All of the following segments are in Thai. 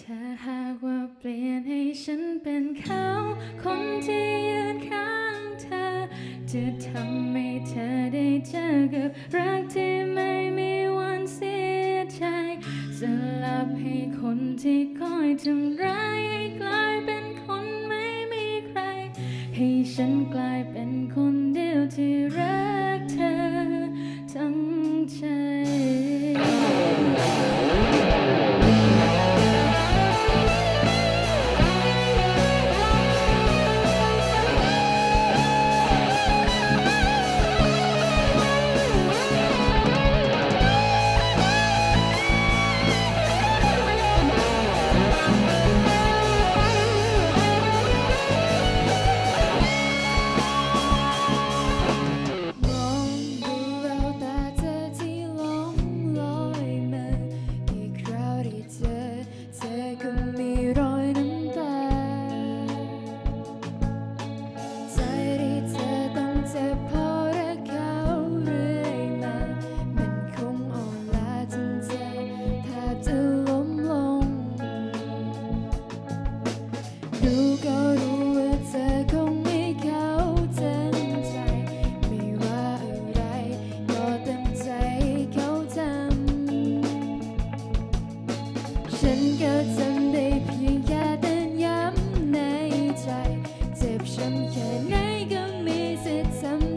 ถ้าหากว่าเปลี่ยนให้ฉันเป็นเขา คนที่ยืนข้างเธอ จะทำให้เธอได้เจอกับรักที่ไม่มีวันเสียใจสลับให้คนที่คอยทำร้ายให้กลายเป็นคนไม่มีใคร ให้ฉันกลายเป็นคน แค่ไหนก็มีสิทธิ์สำ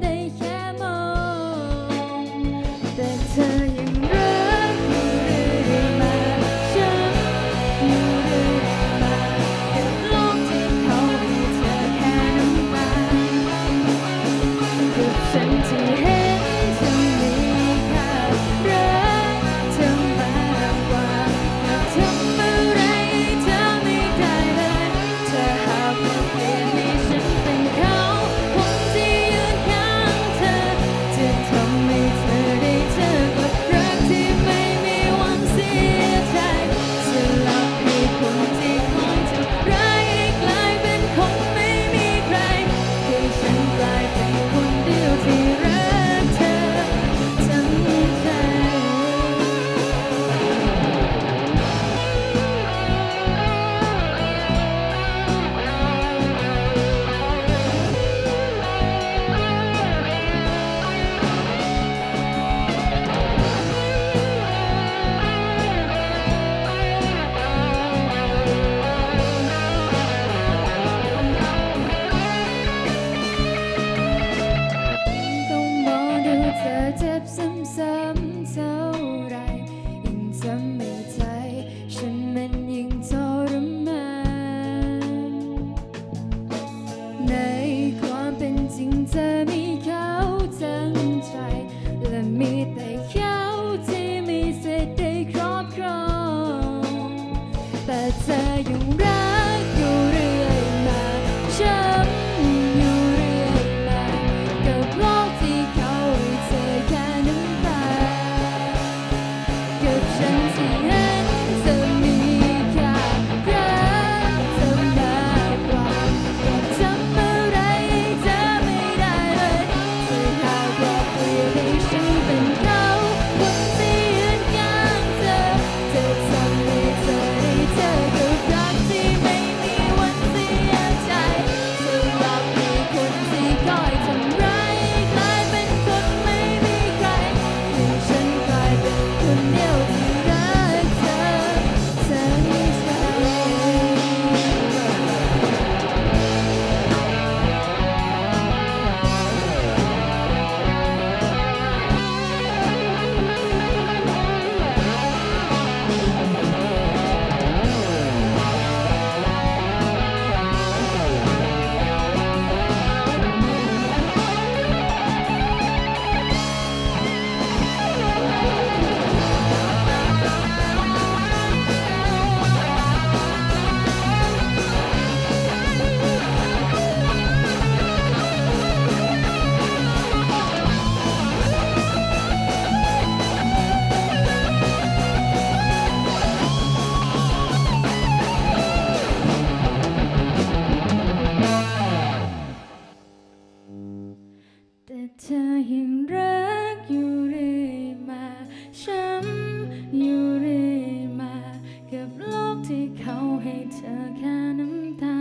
ที่เขาให้เธอแค่น้ำตา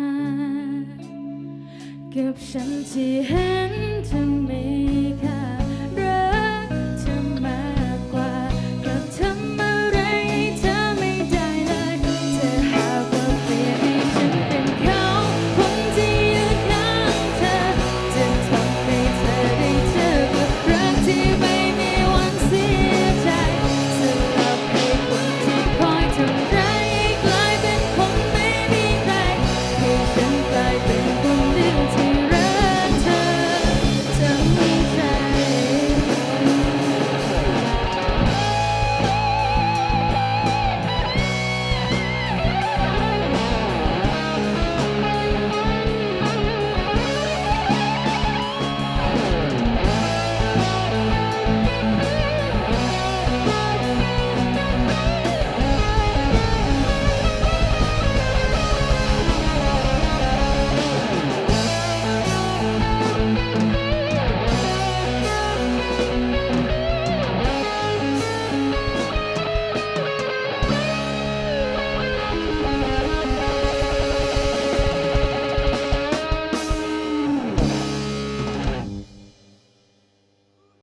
กับฉันที่เห็นเธอไม่